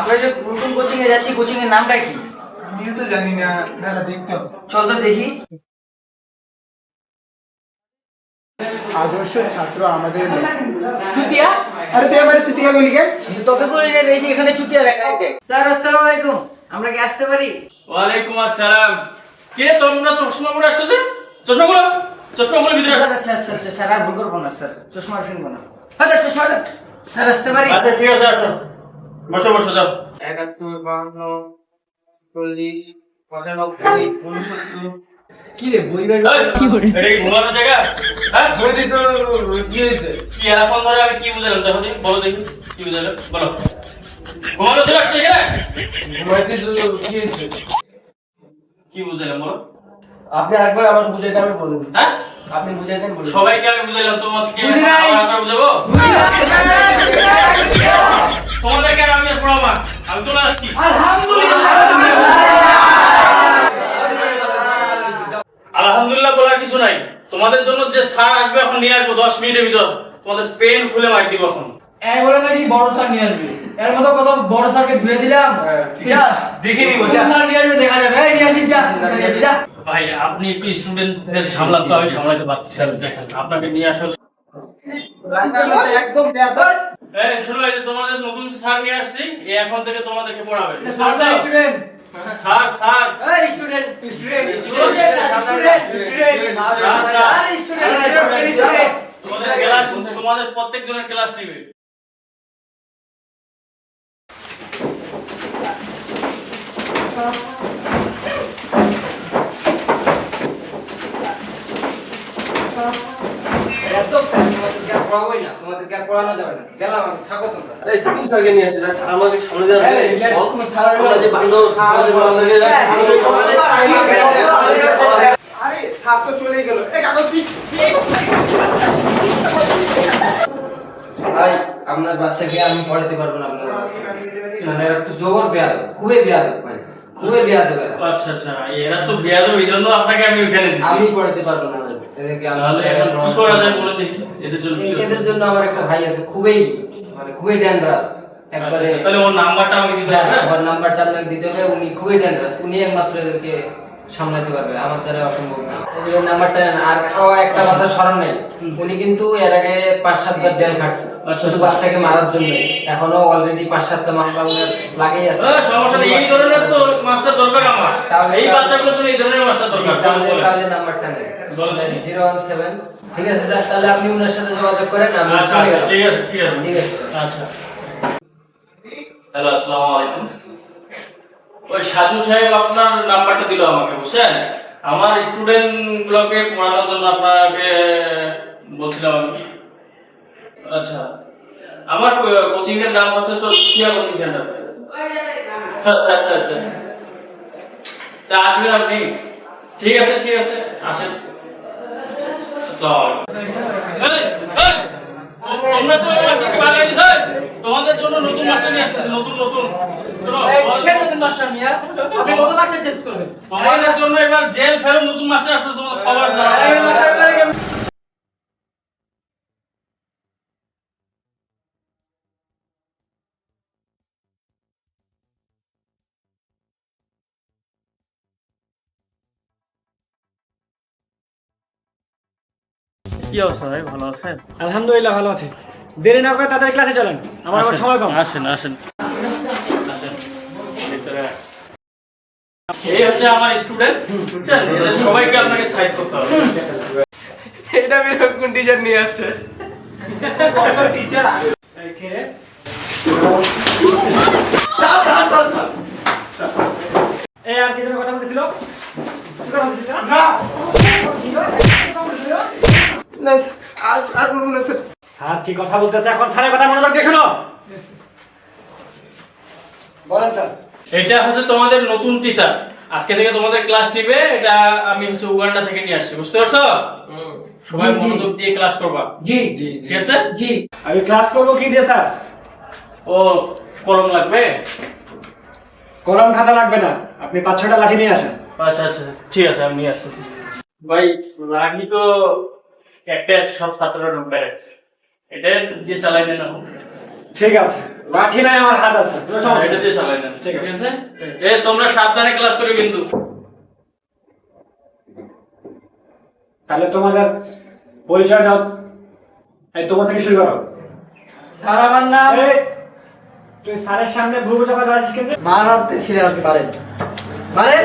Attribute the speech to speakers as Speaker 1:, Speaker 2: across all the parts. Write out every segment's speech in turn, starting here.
Speaker 1: আমরা যে নতুন কোচিং এ যাচ্ছি কোচিং এর নামটা কি?
Speaker 2: আমিও তো জানি না। দাঁড়া দেখতে
Speaker 1: চল তো দেখি।
Speaker 2: আদর্শ ছাত্র আমাদের
Speaker 1: চুতিয়া?
Speaker 2: আরে তুই আমার চুটিকা গলি কেন
Speaker 1: তোকে বলি না যে এখানে চুতিয়া লেখা আছে। স্যার আসসালামু আলাইকুম। আমরা কি আসতে পারি?
Speaker 3: ওয়ালাইকুম আসসালাম। কে তোমরা চশমা পরে আসছো যে? চশমা গুলো চশমা গুলো ভিতরে।
Speaker 1: আচ্ছা আচ্ছা আচ্ছা স্যার আর ভুল করব না স্যার। চশমা আর কিনবো না। আচ্ছা চশমা স্যার আসতে পারি?
Speaker 3: আচ্ছা ঠিক আছে বসো বসো যাও।
Speaker 4: একাত্তর বাহান্ন চল্লিশ পঁচানব্বই উনসত্তর।
Speaker 1: কি রে বই বাই
Speaker 3: এই, এটা কি ঘুমানোর জায়গা? হ্যাঁ?
Speaker 4: বইতে তো কি হয়েছে?
Speaker 3: কি এরকম ধরে আমি কি বুঝালাম দেখো দেখি, বলো দেখি কি বুঝালাম বলো। ঘুমানো জায়গা আসছে এখানে?
Speaker 4: ঘুমাইতে তো কি হয়েছে?
Speaker 3: কি বুঝালাম বলো।
Speaker 4: আপনি একবার আমার বুঝাইতে আমি বলুন
Speaker 3: হ্যাঁ?
Speaker 4: আপনি বুঝাইতেন বলুন
Speaker 3: সবাইকে আমি বুঝাইলাম তোমাকে। বুঝাবো তোমাদেরকে আর আমি চলে যাচ্ছি আলহামদুলিল্লাহ বলার কিছু নাই। তোমাদের জন্য যে স্যার আসবে এখন নিয়ে আসব দশ মিনিটের ভিতর। তোমাদের পেন খুলে মার দিব এখন।
Speaker 1: এই বলে নাকি বড় স্যার নিয়ে আসবে? এর মতো কত বড় স্যারকে ধুয়ে দিলাম।
Speaker 4: দেখে নিব
Speaker 1: স্যার নিয়ে আসবে দেখা যাবে। এই নিয়ে আসি যা। যা।
Speaker 3: ভাই আপনি একটু স্টুডেন্টদের সামলান তো আমি সামলাতে পারছি। না। আপনাকে নিয়ে আসলে
Speaker 1: একদম বেয়াদব।
Speaker 3: এই শুনো এই যে তোমাদের নতুন স্যার নিয়ে আসছি এই এখন থেকে তোমাদেরকে পড়াবে।
Speaker 1: স্যার স্টুডেন্ট
Speaker 3: স্যার স্যার
Speaker 1: এই student student
Speaker 3: student sir,
Speaker 1: sir. Student
Speaker 3: তোমাদের ক্লাস তোমাদের প্রত্যেক জনের ক্লাস নেবে।
Speaker 1: একদম স্যার। পড়াবোই না তোমাদেরকে আর পড়ানো যাবে না। গেলাম আমি থাকো তোমরা।
Speaker 5: এই কোন স্যারকে নিয়ে আসছিস আমাকে সামনে যাবে
Speaker 1: এই, let's go,
Speaker 5: যে বান্ধব আমাদের আমাদের
Speaker 1: হ্যাঁ,
Speaker 2: আরে সাপ চলে গেল। এই কাগজ কি?
Speaker 1: ভাই আপনার বাচ্চাকে আমি পড়াতে পারব না আপনার মানে একটু জবর বেয়াদ খুবই বেয়াদ ভাই খুবই বেয়াদ
Speaker 3: আচ্ছা আচ্ছা এরা তো বেয়াদব এই জন্য আপনাকে আমি ওইখানে
Speaker 1: আমি পড়াতে পারব না। এদেরকে
Speaker 3: তাহলে এখন কি করা যায় বলে দেখি? এদের জন্য
Speaker 1: এদের জন্য আমার একটা ভাই আছে খুবই মানে খুবই ডেঞ্জারাস
Speaker 3: আচ্ছা,
Speaker 1: একবারে
Speaker 3: আচ্ছা, তাহলে ওর নাম্বারটা আমাকে দিতে হবে
Speaker 1: হ্যাঁ,
Speaker 3: না?
Speaker 1: ওর নাম্বারটা আপনাকে দিতে হবে উনি খুবই ডেঞ্জারাস উনি একমাত্র এদেরকে সামলাতে পারবে আমার দ্বারা অসম্ভব না। নাম্বারটা আর একটা কথা স্মরণ নেই। উনি কিন্তু এর আগে পাঁচ সাতবার জেল খাটছে
Speaker 3: আচ্ছা,
Speaker 1: শুধু
Speaker 3: আচ্ছা।
Speaker 1: বাচ্চাকে মারার জন্য। এখনও অলরেডি পাঁচ সাতটা মামলা উনার লাগেই আছে।
Speaker 3: সমস্যা নেই। এই ধরনের তো মাস্টার দরকার আমার।
Speaker 1: তাহলে-
Speaker 3: এই বাচ্চাগুলোর জন্য এই ধরনের মাস্টার দরকার
Speaker 1: তাহলে তাহলে নাম্বারটা
Speaker 3: বলেন।
Speaker 1: Zero one seven. ঠিক আছে স্যার তাহলে আপনি উনার সাথে যোগাযোগ করেন আমি
Speaker 3: আচ্ছা ঠিক আছে ঠিক আছে।
Speaker 1: ঠিক আছে।
Speaker 3: আচ্ছা। হ্যালো আসসালামু আলাইকুম। ওই সাজু সাহেব আপনার নাম্বারটা দিল আমাকে, বুঝছেন? আমার স্টুডেন্ট গুলোকে পড়ানোর জন্য আপনাকে, বলছিলাম আমি। আচ্ছা আমার কোচিং এর নাম হচ্ছে সোফিয়া কোচিং সেন্টার আচ্ছা আচ্ছা আচ্ছা। তা আসবেন আপনি? ঠিক আছে ঠিক আছে, আসেন। আসসালামু আলাইকুম। এই, তো আমাকে বাগাই দিতে তোমাদের জন্য নতুন মাস্টার নিয়ে নতুন নতুন। তোমাদের জন্য এবার জেল ফেরত নতুন মাস্টার আসছে তোমাদের খবর কি অবস্থা ভাই? ভালো আছেন?
Speaker 6: আলহামদুলিল্লাহ ভালো আছে। দেরি না করে তাড়াতাড়ি ক্লাসে চলেন। আমার আবার সময় কম।
Speaker 3: আসেন আসেন। আসেন। ভিতরে এই হচ্ছে আমার স্টুডেন্ট বুঝছেন সবাইকে আপনাকে সাইজ করতে হবে।
Speaker 4: এটা আমি কোন টিচার নিয়ে আসছে?
Speaker 6: এই কে রে? এই আর কি কথা বলতেছিল? কথা বলতেছিল না?
Speaker 2: না আর আর বলুন না স্যার।
Speaker 6: স্যার কি কথা বলতেছে এখন? স্যারের কথা মনোযোগ দিয়ে শোনো। বলেন স্যার।
Speaker 3: এটা হচ্ছে তোমাদের নতুন টিচার আজকে থেকে তোমাদের ক্লাস নিবে এটা আমি হচ্ছে উগান্ডা থেকে নিয়ে আসছি বুঝতে পারছ? সবাই। মনোযোগ দিয়ে ক্লাস করবা।
Speaker 1: জি।
Speaker 3: ঠিক আছে?
Speaker 1: জি।
Speaker 6: আমি ক্লাস করব কি দিয়ে স্যার?
Speaker 3: ও কলম লাগবে?
Speaker 6: কলম খাতা লাগবে না। আপনি পাঁচ ছটা লাঠি নিয়ে আসেন।
Speaker 3: আচ্ছা আচ্ছা। ঠিক আছে আমি নিয়ে আসতেছি। ভাই লাগি তো একটা সব ছাত্ররা ঢুকে আছে এটা দিয়ে চালাই দেন
Speaker 6: ঠিক আছে। লাঠি নাই আমার হাত আছে। কোনো সমস্যা
Speaker 3: এটা দিয়ে চালাই দেন, ঠিক আছে। এ তোমরা সাবধানে ক্লাস করবে কিন্তু।
Speaker 6: তাহলে তোমাদের পরিচয় দাও। এই তোমার থেকে শুরু করো।
Speaker 1: স্যার আমার নাম
Speaker 6: তুই স্যারের সামনে ভুল চাপা যাচ্ছিস কিন্তু
Speaker 1: মারাতে ছিলেন আপনি পারেন। পারেন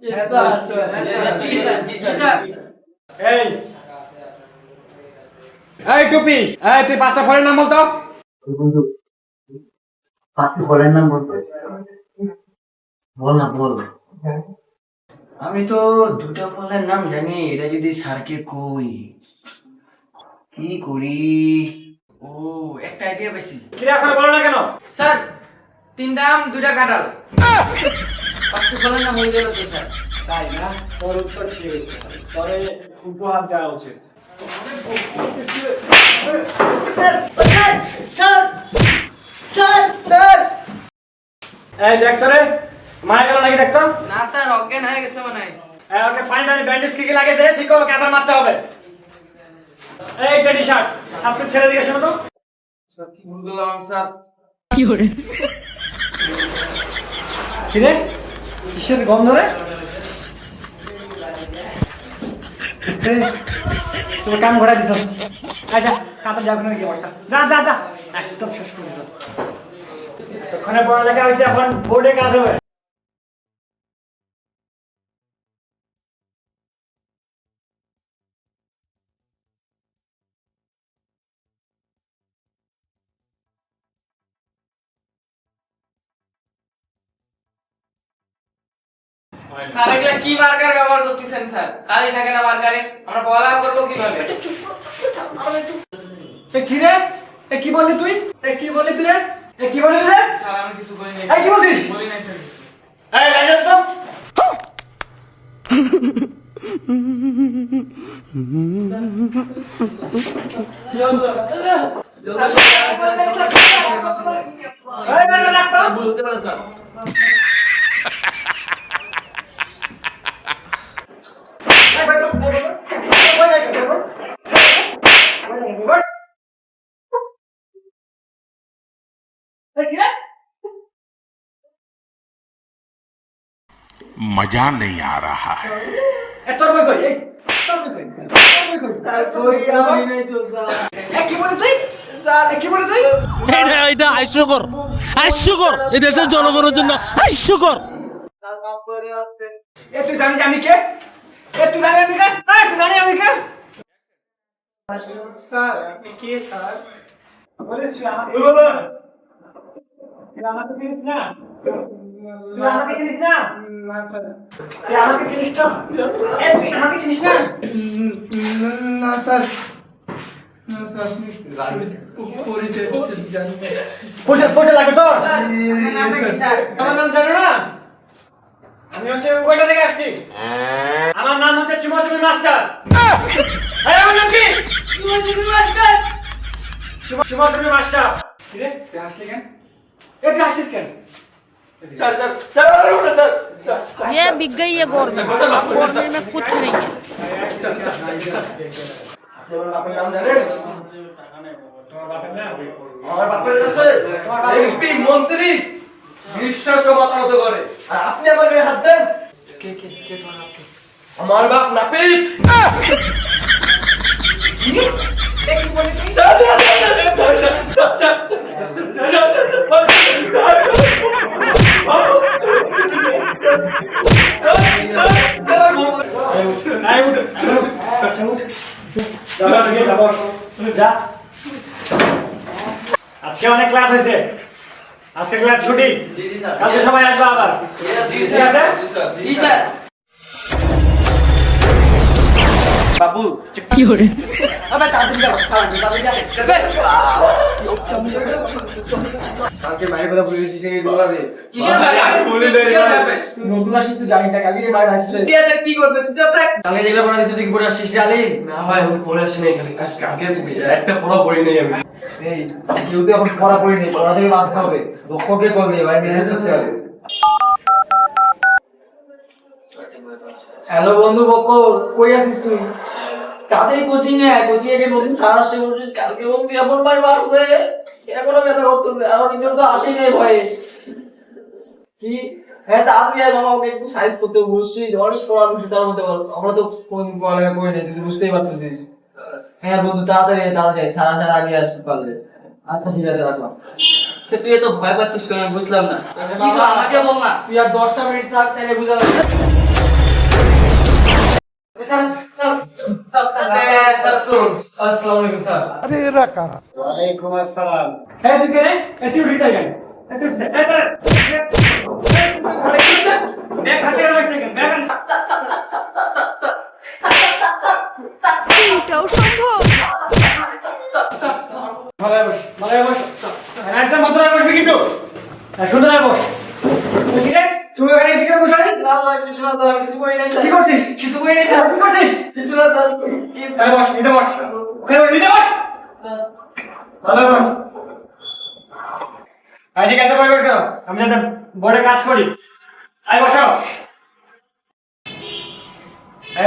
Speaker 6: এই এই টুপি। এই তুই পাঁচটা ফলের নাম বলতো?
Speaker 7: আপনি বলেন না বলতে? বল না বল। আমি তো দুটা ফলের নাম জানি এটা যদি স্যারকে কই? কি করি? ও একটা আইডিয়া পেয়েছি
Speaker 6: কি রে, এখন বলো না কেন?
Speaker 1: স্যার তিনটা আম দুইটা কাঁঠাল। পাঁচটা ফলের নাম হয়ে গেল তো স্যার?
Speaker 6: তাই না? তোর উত্তর ঠিক হয়েছে? পরে উপহার দেওয়া উচিত। এই দেখ তোরে মারা গেল নাকি দেখতো
Speaker 1: না স্যার অজ্ঞান হয়ে গেছে মনে হয়।
Speaker 6: এই, ওকে পানি ব্যান্ডেজ কি কি লাগে দে ঠিক হবে আবার মারতে হবে। এই টেডি শার্ট ছাত্র ছেড়ে দিয়ে শোনো তো।
Speaker 1: কি ভুল করলাম স্যার?
Speaker 6: কিরে কিসের গন্ধ রে? তোর কান ঘোরা দিছ আচ্ছা কাতার যাব না বসা। যা যা যা। একদম শেষ করে দিছ ওখানে পড়ালেখা হয়েছে এখন, বোর্ডে কাজ হবে।
Speaker 1: স্যার এগুলা কি মার্কার ব্যবহার করতেছেন স্যার? কালি থাকে না মার্কারে আমরা পড়ালেখা করব কীভাবে?
Speaker 6: এ কি রে? এ কি বললি তুই? এ কি বললি তুই রে? এ কি বললি তুই রে?
Speaker 1: স্যার আমি কিছু বলিনি নাই
Speaker 6: কি বলছিস?
Speaker 8: এটা হাস্যকর হাস্যকর এই দেশের জনগণের জন্য। হাস্যকর
Speaker 6: তুই জানিস আমি কে? তুই জানিস আমি কে? তুই জানিস আমি কে?
Speaker 2: স্যার আপনি কে স্যার?
Speaker 6: তুই আমাকে না। তুই আমাকে চিনিস না?
Speaker 2: না স্যার।
Speaker 6: তুই আমাকে চিনিস না আমাকে চিনিস না?
Speaker 2: না
Speaker 6: আমার নাম আমি হচ্ছে উগান্ডা থেকে আসছি। আমার নাম হচ্ছে চুমাচুমি মাস্টার। এই আমার নাম কি? চুমাচুমি মাস্টার। চুমাচুমি মাস্টার। কি আসলি কেন? এ তুই আসছিস কেন?
Speaker 2: স্যার স্যার স্যার আরে ওটা স্যার স্যার
Speaker 9: ये बिक गई है गवर्नमेंट गवर्नमेंट में कुछ नहीं है
Speaker 2: আপনার নাম জানেন
Speaker 6: তোমার বাপের নাম
Speaker 2: আমার বাপের কাছে এমপি মন্ত্রী বিশ্বাস মাতানত করে আর আপনি আমার গায়ে হাত দেন কে কে কে তোমার বাপ কে? আমার বাপ নাপিত
Speaker 6: এই উঠ উঠ, উঠ যা বস, গিয়ে যা বস। যা আজকে অনেক ক্লাস হয়েছে। আজকে ক্লাস ছুটি। কালকে সবাই আসবে আবার। ঠিক আছে?
Speaker 1: জি স্যার।
Speaker 2: বাবু
Speaker 1: কালকে বাইরে কথা বলে দৌড়াবে
Speaker 10: কিসের
Speaker 1: নতুন আসিস বাইরে আসিস।
Speaker 10: তুই কি করতে তুই চল থাক।
Speaker 1: কালকে যেগুলো পড়া দিচ্ছি তুই কি পড়ে আসছিস রে আলী?
Speaker 4: না ভাই আমি পড়ে আসি নাই খালি আজকে আগে একটা পড়া পড়ি নাই আমি।
Speaker 1: এই কেউ তো এখন পড়া পড়ি নেই পড়া থেকে বাঁচতে হবে। লক্ষ্যকে কল দিয়ে ভাই মেসেজ করতে হবে। হ্যালো বন্ধু বকর কই আছিস তুই? তাড়াতাড়ি কোচিং এ কোচিং এ স্যার আসছে বলছিস কালকে বলছি এমন ভাই মারছে। এখনও ব্যথা করতেছে। আর নিজের তো আসেই নাই ভয়ে কি? হ্যাঁ তাড়াতাড়ি আয় মামা ওকে একটু সাইজ করতে অনেক পড়া দিচ্ছি তার মধ্যে আমরা তো কোন পড়ালেখা করি না তুই বুঝতেই পারতেছিস। হ্যাঁ বন্ধু তাড়াতাড়ি সারা সারা আগে আসতে পারলে। আচ্ছা ঠিক আছে রাখলাম।
Speaker 10: সে তুই এত ভয় পাচ্ছিস কেন? বুঝলাম না। আমাকে বল না।
Speaker 1: তুই আর দশটা মিনিট থাক তাহলে বুঝালাম sir sir sir sir sir শুনুন আসসালামু আলাইকুম স্যার
Speaker 6: ওয়ালাইকুম আসসালাম হ্যাঁ তুই কে রে এ তুই উঠে যাই একটু সে এ এ দেখ হাতে রাখিস না কেন দেখ মালায় বস মালায় বস একদম মাত্র বসবি কিন্তু আর সুন্দর হয়ে বস তুই কি রে তুই এখানে এসে কেন বসে আছিস?
Speaker 1: না না কিছু না স্যার কিছু করি নাই
Speaker 6: কি
Speaker 1: স্যার
Speaker 6: করছিস
Speaker 1: কিছু করি নাই
Speaker 6: কি
Speaker 1: স্যার
Speaker 6: করছিস
Speaker 1: কিছু না স্যার কি
Speaker 6: আরে বস নিচে বস ওখানে বস নিচে বস ভালো বস আই ঠিক আছে বই বের করো আমি যাতে বোর্ডে কাজ করি আই বসো।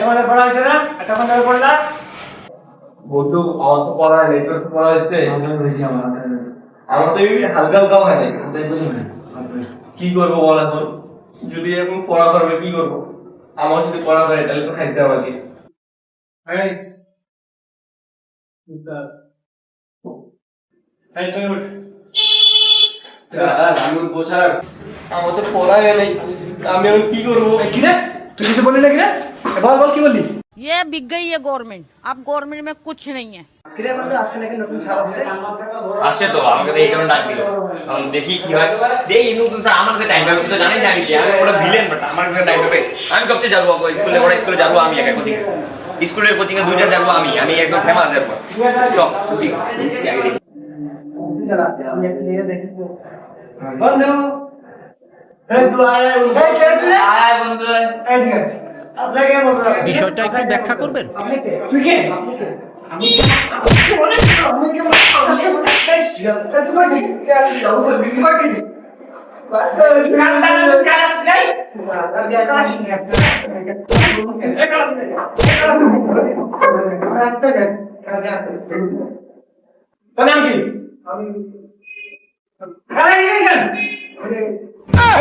Speaker 6: তোমাদের পড়া হয়েছে না? এতক্ষণ ধরে পড়লা।
Speaker 4: বন্ধু আমার তো পড়া নেটওয়ার্ক পড়া হয়েছে।
Speaker 1: আমার মাথায় হয়েছে।
Speaker 4: আমার তো হালকা হালকা হয় নাই।
Speaker 1: মাথায় বলি না মাথায়।
Speaker 4: কি করব বল এখন? যদি এখন পড়া করবে কি করব? আমার যদি পড়া করে তাহলে তো খাইছে আমাকে।
Speaker 6: তুই উঠ।
Speaker 4: স্যার আমি আমার তো পড়া নেই আমি এখন কি করবো
Speaker 6: এই কি রে তুই কিছু বললি না কি রে এ বল বল কি বললি
Speaker 9: ये बिक गई है गवर्नमेंट अब गवर्नमेंट में कुछ नहीं है
Speaker 11: আসছে তো আমাকে তো এই কারণে ডাক দিল এখন দেখি কি হয় দেখি নতুন স্যার আমার কাছে টাইম পাবে তুই তো জানিস আমি কি আমি ওরা ভিলেন বাট আমার কাছে টাইম পাবে আমি সবচেয়ে যাবো স্কুলে ওরা স্কুলে যাবো আমি একা কোচিং স্কুলের কোচিং এ দুইটা যাবো আমি আমি একদম ফেমাস এরপর চল তুই তুই আগে দেখি
Speaker 2: বন্ধু
Speaker 12: বিষয়টা একটু ব্যাখ্যা করবেন?
Speaker 2: আপনি কে?
Speaker 6: তুই কে? আমি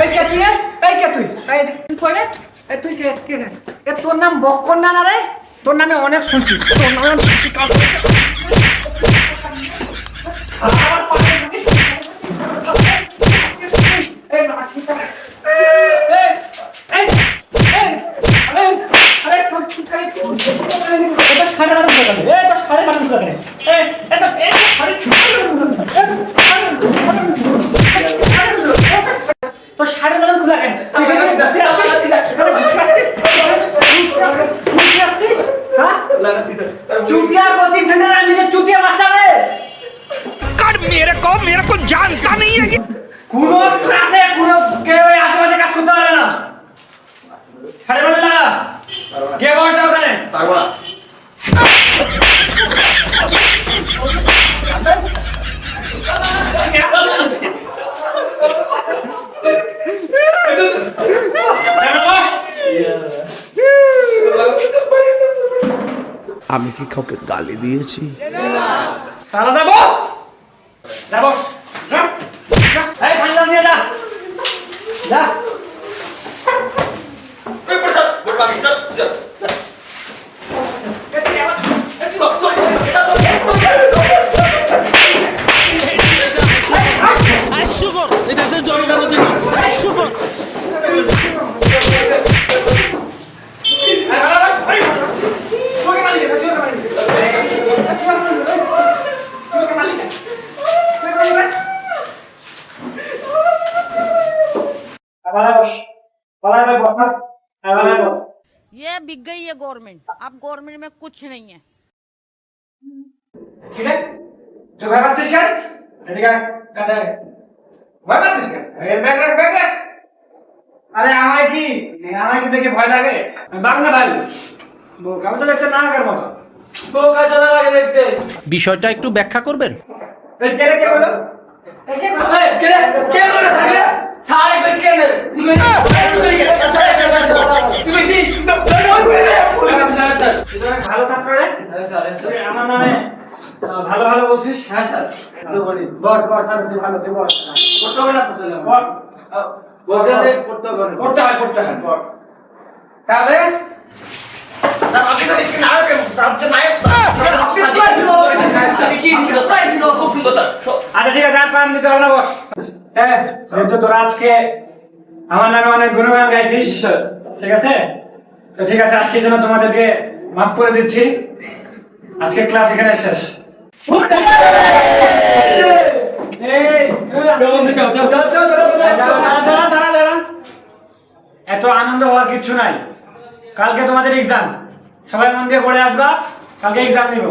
Speaker 6: এই কে তুই? রে? এই কে তুই? এই তুই রে? এই তুই কে? কে এ তোর নাম বক্কর না না রে? তোর নামে অনেক শুনছি। তোর নামে কি
Speaker 12: কাউকে গালি দিয়েছি
Speaker 6: সারা যা বস যা বস যা যা। এই ফাইনাল নিয়ে যা যা
Speaker 12: হাস্যকর এই দেশের জনগণের জন্য হাস্যকর
Speaker 9: ये बिक गई है गवर्नमेंट अब गवर्नमेंट में कुछ नहीं है
Speaker 6: কি রে তুই ভয় পাচ্ছিস কেন এদিকে আয়, কাছে আয়। ভয় পাচ্ছিস কেন এই ব্যাগ ব্যাগ ব্যাগ ব্যাগ। আরে আমায় কি আমায় কি দেখে ভয় লাগে বাংলা ভাই বোক আমি তো দেখতে নায়কের মতো
Speaker 2: বোকা চলা লাগে দেখতে
Speaker 8: বিষয়টা একটু ব্যাখ্যা করবেন?
Speaker 6: ভালো ছাত্র রে? আমার নামে ভালো ভালো বলছিস?
Speaker 1: হ্যাঁ স্যার।
Speaker 6: ভালো তুই বল।
Speaker 1: করতে হবে না করতে হবে করতে
Speaker 6: হয় করতে হয়। তাহলে আচ্ছা ঠিক আছে আর পাম দিতে হবে না বস হ্যাঁ যেহেতু তোরা আজকে আমার নামে অনেক গুণগান গাইছিস ঠিক আছে তো ঠিক আছে আজকের জন্য তোমাদেরকে মাফ করে দিচ্ছি আজকে ক্লাস এখানে শেষ। এত আনন্দ হওয়ার কিচ্ছু নাই কালকে তোমাদের এক্সাম সবাই মন দিয়ে পড়ে আসবা কালকে এক্সাম নিব।